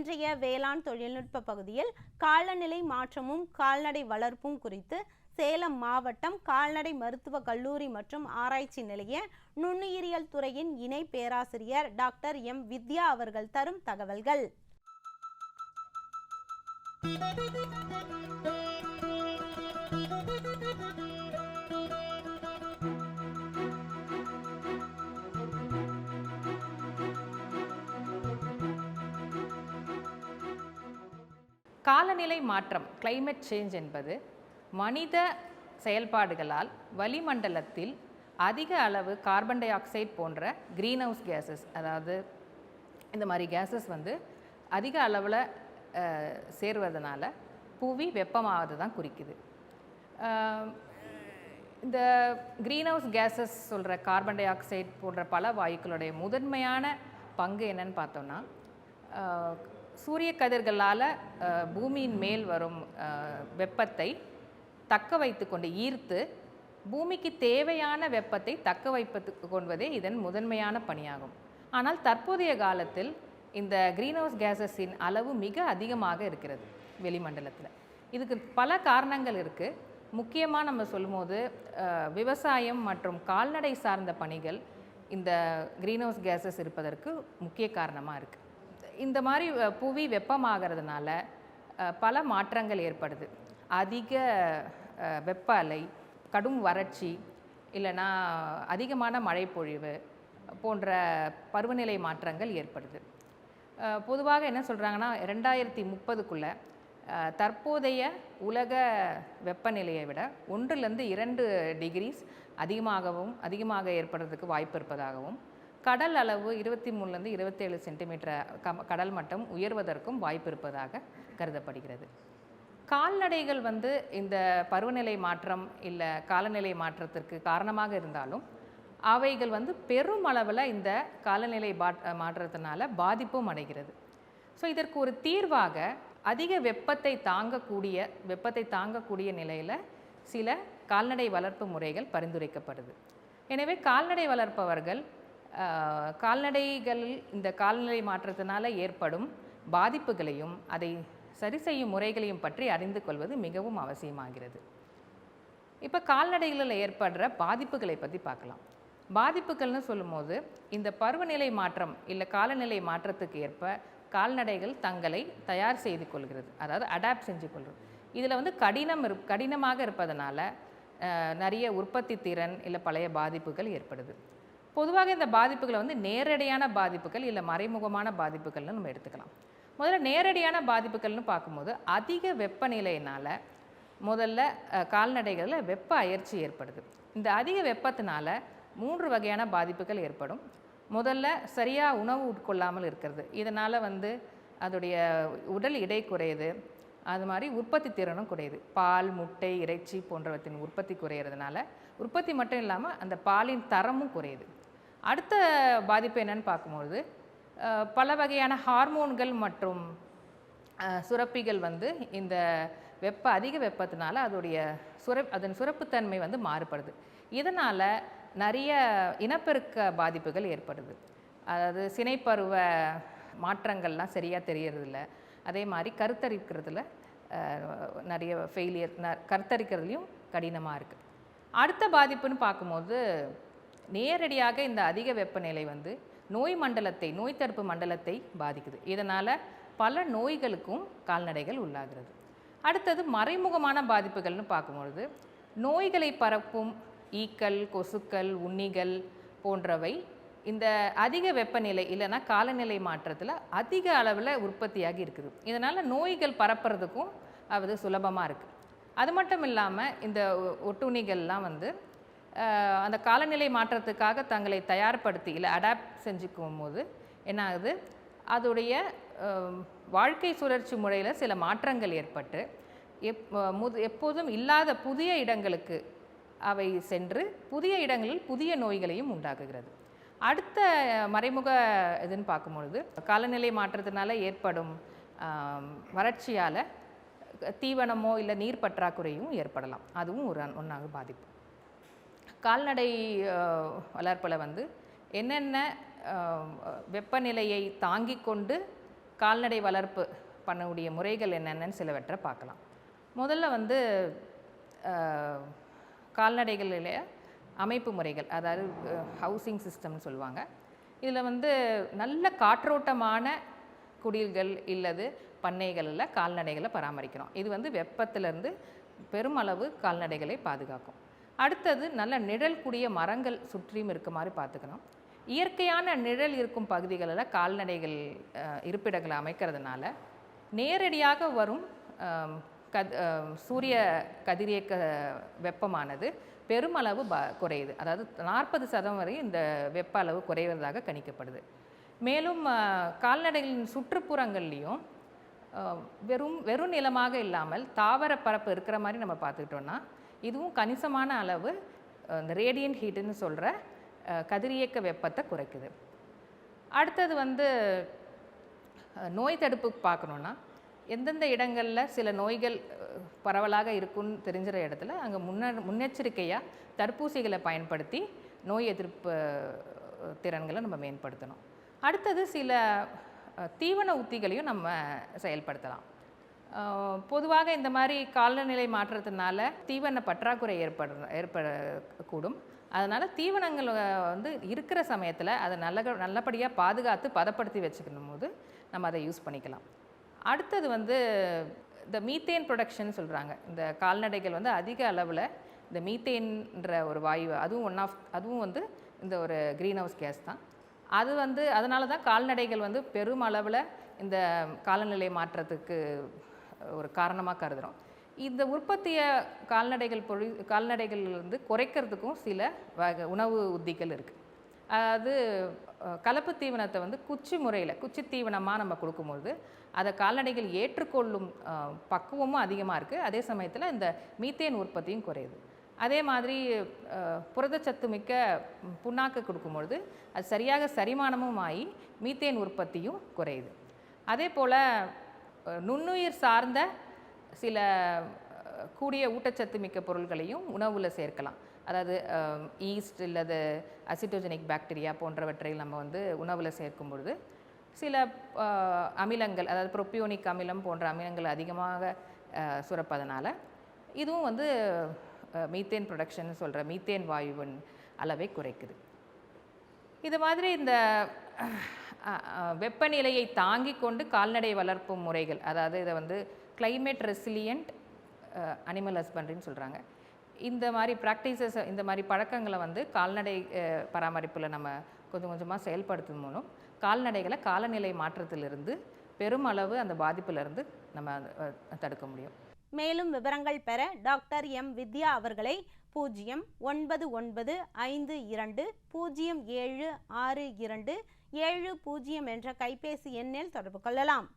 இன்றைய வேளாண் தொழில்நுட்ப பகுதியில் காலநிலை மாற்றமும் கால்நடை வளர்ப்பும் குறித்து சேலம் மாவட்டம் கால்நடை மருத்துவ கல்லூரி மற்றும் ஆராய்ச்சி நிலைய நுண்ணுயிரியல் துறையின் இணை பேராசிரியர் டாக்டர் எம். வித்யா அவர்கள் தரும் தகவல்கள். காலநிலை மாற்றம் கிளைமேட் சேஞ்ச் என்பது மனித செயல்பாடுகளால் வளிமண்டலத்தில் அதிக அளவு கார்பன் டை ஆக்சைடு போன்ற க்ரீன் ஹவுஸ் கேஸஸ் அதாவது இந்த மாதிரி கேஸஸ் வந்து அதிக அளவில் சேர்வதனால புவி வெப்பமாவது தான் குறிக்குது. இந்த க்ரீன் ஹவுஸ் கேஸஸ் சொல்கிற கார்பன் டை ஆக்சைடு போன்ற பல வாயுக்களுடைய முதன்மையான பங்கு என்னன்னு பார்த்தோம்னா சூரிய கதிர்களால் பூமியின் மேல் வரும் வெப்பத்தை தக்க வைத்து கொண்டு ஈர்த்து பூமிக்கு தேவையான வெப்பத்தை தக்க வைப்பது கொள்வதே இதன் முதன்மையான பணியாகும். ஆனால் தற்போதைய காலத்தில் இந்த க்ரீன் ஹவுஸ் கேஸஸின் அளவு மிக அதிகமாக இருக்கிறது வெளிமண்டலத்தில். இதுக்கு பல காரணங்கள் இருக்குது முக்கியமாக நம்ம சொல்லும்போது விவசாயம் மற்றும் கால்நடை சார்ந்த பணிகள் இந்த க்ரீன் ஹவுஸ் கேஸஸ் இருப்பதற்கு முக்கிய காரணமாக இருக்குது இந்த மாதிரி புவி வெப்பமாகிறதுனால பல மாற்றங்கள் ஏற்படுது. அதிக வெப்ப அலை கடும் வறட்சி இல்லைன்னா அதிகமான மழைப்பொழிவு போன்ற பருவநிலை மாற்றங்கள் ஏற்படுது. பொதுவாக என்ன சொல்கிறாங்கன்னா ரெண்டாயிரத்தி முப்பதுக்குள்ளே தற்போதைய உலக வெப்பநிலையை விட ஒன்றிலிருந்து இரண்டு டிகிரிஸ் அதிகமாகவும் அதிகமாக ஏற்படுறதுக்கு வாய்ப்பு இருப்பதாகவும் கடல் அளவு இருபத்தி மூணுலேருந்து இருபத்தேழு சென்டிமீட்டர் கம் கடல் மட்டம் உயர்வதற்கும் வாய்ப்பு இருப்பதாக கருதப்படுகிறது. கால்நடைகள் வந்து இந்த பருவநிலை மாற்றம் இல்லை காலநிலை மாற்றத்திற்கு காரணமாக இருந்தாலும் அவைகள் வந்து பெரும் அளவில் இந்த காலநிலை பாட் மாற்றத்தினால பாதிப்பும் அடைகிறது. ஸோ இதற்கு ஒரு தீர்வாக அதிக வெப்பத்தை தாங்கக்கூடிய வெப்பத்தை தாங்கக்கூடிய நிலையில் சில கால்நடை வளர்ப்பு முறைகள் பரிந்துரைக்கப்படுது. எனவே கால்நடை வளர்ப்பவர்கள் கால்நடைகள் இந்த கால்நிலை மாற்றத்தினால ஏற்படும் பாதிப்புகளையும் அதை சரி செய்யும் முறைகளையும் பற்றி அறிந்து கொள்வது மிகவும் அவசியமாகிறது. இப்போ கால்நடைகளில் ஏற்படுற பாதிப்புகளை பற்றி பார்க்கலாம். பாதிப்புகள்னு சொல்லும்போது இந்த பருவநிலை மாற்றம் இல்லை காலநிலை மாற்றத்துக்கு ஏற்ப கால்நடைகள் தங்களை தயார் செய்து கொள்கிறது. அதாவது அடாப்ட் செஞ்சு கொள்கிறது. இதில் வந்து கடினம் இரு கடினமாக இருப்பதனால நிறைய உற்பத்தி திறன் இல்லை பழைய பாதிப்புகள் ஏற்படுது. பொதுவாக இந்த பாதிப்புகளை வந்து நேரடியான பாதிப்புகள் இல்லை மறைமுகமான பாதிப்புகள்னு நம்ம எடுத்துக்கலாம். முதல்ல நேரடியான பாதிப்புகள்னு பார்க்கும்போது அதிக வெப்பநிலையினால் முதல்ல கால்நடைகளில் வெப்ப அயற்சி ஏற்படுது. இந்த அதிக வெப்பத்தினால மூன்று வகையான பாதிப்புகள் ஏற்படும். முதல்ல சரியாக உணவு உட்கொள்ளாமல் இருக்கிறது. இதனால் வந்து அதோடைய உடல் எடை குறையுது. அது மாதிரி உற்பத்தி திறனும் குறையுது. பால் முட்டை இறைச்சி போன்றவற்றின் உற்பத்தி குறையிறதுனால உற்பத்தி மட்டும் இல்லாமல் அந்த பாலின் தரமும் குறையுது. அடுத்த பாதிப்பு என்னன்னு பார்க்கும்பொழுது பல வகையான ஹார்மோன்கள் மற்றும் சுரப்பிகள் வந்து இந்த வெப்ப அதிக வெப்பத்தினால அதோடைய சுர அதன் சுரப்புத்தன்மை வந்து மாறுபடுது. இதனால் நிறைய இனப்பெருக்க பாதிப்புகள் ஏற்படுது. அதாவது சினைப்பருவ மாற்றங்கள்லாம் சரியாக தெரியறதில்ல. அதே மாதிரி கருத்தரிக்கிறதுல நிறைய ஃபெயிலியர் கருத்தரிக்கிறதுலையும் கடினமாக இருக்குது அடுத்த பாதிப்புன்னு பார்க்கும்போது நேரடியாக இந்த அதிக வெப்பநிலை வந்து நோய் மண்டலத்தை நோய் தடுப்பு மண்டலத்தை பாதிக்குது. இதனால் பல நோய்களுக்கும் கால்நடைகள் உள்ளாகிறது. அடுத்தது மறைமுகமான பாதிப்புகள்னு பார்க்கும்பொழுது நோய்களை பரப்பும் ஈக்கள் கொசுக்கள் உண்ணிகள் போன்றவை இந்த அதிக வெப்பநிலை இல்லைன்னா காலநிலை மாற்றத்தில் அதிக அளவில் உற்பத்தியாகி இருக்குது. இதனால் நோய்கள் பரப்புறதுக்கும் அது சுலபமாக இருக்குது அது மட்டும் இல்லாமல் இந்த ஒ- ஒட்டுண்ணிகள்லாம் வந்து அந்த காலநிலை மாற்றத்துக்காக தங்களை தயார்படுத்தி இல்லை அடாப்ட் செஞ்சுக்கும் போது என்ன ஆகுது அதோடைய வாழ்க்கை சுழற்சி முறையில் சில மாற்றங்கள் ஏற்பட்டு எப் முது எப்போதும் இல்லாத புதிய இடங்களுக்கு அவை சென்று புதிய இடங்களில் புதிய நோய்களையும் உண்டாக்குகிறது. அடுத்த மறைமுக இதுன்னு பார்க்கும்பொழுது காலநிலை மாற்றத்தினால ஏற்படும் வறட்சியால் தீவனமோ இல்லை நீர் பற்றாக்குறையும் ஏற்படலாம். அதுவும் ஒரு ஒன்றாக பாதிப்பு. கால்நடை வளர்ப்பில் வந்து என்னென்ன வெப்பநிலையை தாங்கி கொண்டு கால்நடை வளர்ப்பு பண்ணக்கூடிய முறைகள் என்னென்னு சிலவற்றை பார்க்கலாம். முதல்ல வந்து கால்நடைகளில் அமைப்பு முறைகள் அதாவது ஹவுசிங் சிஸ்டம்னு சொல்லுவாங்க. இதில் வந்து நல்ல காற்றோட்டமான குடில்கள் இல்லது பண்ணைகளில் கால்நடைகளை பராமரிக்கிறோம். இது வந்து வெப்பத்திலேருந்து பெருமளவு கால்நடைகளை பாதுகாக்கும். அடுத்தது நல்ல நிழல் கூடிய மரங்கள் சுற்றியும் இருக்க மாதிரி பார்த்துக்கணும். இயற்கையான நிழல் இருக்கும் பகுதிகளில் கால்நடைகள் இருப்பிடங்களை அமைக்கிறதுனால நேரடியாக வரும் கத் சூரிய கதிரியக்க வெப்பமானது பெருமளவு ப குறையுது. அதாவது நாற்பது சதம் வரை இந்த வெப்ப அளவு குறைவதாக கணிக்கப்படுது. மேலும் கால்நடைகளின் சுற்றுப்புறங்கள்லேயும் வெறும் வெறும் நிலமாக இல்லாமல் தாவர பரப்பு இருக்கிற மாதிரி நம்ம பார்த்துக்கிட்டோன்னா இதுவும் கணிசமான அளவு இந்த ரேடியன்ட் ஹீட்டுன்னு சொல்கிற கதிரியக்க வெப்பத்தை குறைக்குது. அடுத்தது வந்து நோய் தடுப்பு பார்க்கணுன்னா எந்தெந்த இடங்களில் சில நோய்கள் பரவலாக இருக்குன்னு தெரிஞ்சிற இடத்துல அங்கே முன்ன முன்னெச்சரிக்கையாக தடுப்பூசிகளை பயன்படுத்தி நோய் எதிர்ப்பு திறன்களை நம்ம மேம்படுத்தணும். அடுத்தது சில தீவன உத்திகளையும் நம்ம செயல்படுத்தலாம். பொதுவாக இந்த மாதிரி காலநிலை மாற்றத்தினால தீவன பற்றாக்குறை ஏற்பட ஏற்படக்கூடும். அதனால் தீவனங்கள் வந்து இருக்கிற சமயத்தில் அதை நல்ல நல்லபடியாக பாதுகாத்து பதப்படுத்தி வச்சுக்கணும் போது நம்ம அதை யூஸ் பண்ணிக்கலாம். அடுத்தது வந்து இந்த மீத்தேன் ப்ரொடக்ஷன் சொல்கிறாங்க இந்த கால்நடைகள் வந்து அதிக அளவில் இந்த மீத்தேன்ற ஒரு வாயு அதுவும் ஒன் ஆஃப் அதுவும் வந்து இந்த ஒரு க்ரீன் ஹவுஸ் கேஸ் தான். அது வந்து அதனால தான் கால்நடைகள் வந்து பெரும் அளவில் இந்த காலநிலை மாற்றத்துக்கு ஒரு காரணமாக கருதுகிறோம் இந்த உற்பத்தியை கால்நடைகள் பொழி கால்நடைகள் வந்து குறைக்கிறதுக்கும் சில வகை உணவு உத்திகள் இருக்குது அது கலப்பு தீவனத்தை வந்து குச்சி முறையில் குச்சி தீவனமாக நம்ம கொடுக்கும்பொழுது அதை கால்நடைகள் ஏற்றுக்கொள்ளும் பக்குவமும் அதிகமாக இருக்குது அதே சமயத்தில் இந்த மீத்தேன் உற்பத்தியும் குறையுது. அதே மாதிரி புரதச்சத்து மிக்க புண்ணாக்கு கொடுக்கும்பொழுது அது சரியாக செரிமானமும் ஆகி மீத்தேன் உற்பத்தியும் குறையுது. அதே போல் நுண்ணுயிர் சார்ந்த சில கூடிய ஊட்டச்சத்து மிக்க பொருள்களையும் உணவில் சேர்க்கலாம். அதாவது ஈஸ்ட் இல்லது அசிட்டோஜெனிக் பாக்டீரியா போன்றவற்றை நம்ம வந்து உணவில் சேர்க்கும் பொழுது சில அமிலங்கள் அதாவது ப்ரோபியோனிக் அமிலம் போன்ற அமிலங்கள் அதிகமாக சுரப்பதனால் இதுவும் வந்து மீத்தேன் ப்ரொடக்ஷன் சொல்கிற மீத்தேன் வாயுவின் அளவை குறைக்குது. இது மாதிரி இந்த வெப்பநிலையை தாங்கி கொண்டு கால்நடை வளர்ப்பு முறைகள் அதாவது இதை வந்து கிளைமேட் ரெசிலியண்ட் அனிமல் ஹஸ்பண்ட்ரின்னு சொல்கிறாங்க இந்த மாதிரி ப்ராக்டிசஸ் இந்த மாதிரி பழக்கங்களை வந்து கால்நடை பராமரிப்பில் நம்ம கொஞ்சம் கொஞ்சமாக செயல்படுத்தும் மூலம் கால்நடைகளை காலநிலை மாற்றத்திலிருந்து பெருமளவு அந்த பாதிப்பிலிருந்து நம்ம தடுக்க முடியும். மேலும் விவரங்கள் பெற டாக்டர் எம் வித்யா அவர்களை பூஜ்ஜியம் ஒன்பது ஒன்பது ஐந்து இரண்டு பூஜ்ஜியம் ஏழு ஆறு இரண்டு ஏழு பூஜ்ஜியம் என்ற கைபேசி எண்ணில் தொடர்பு கொள்ளலாம்.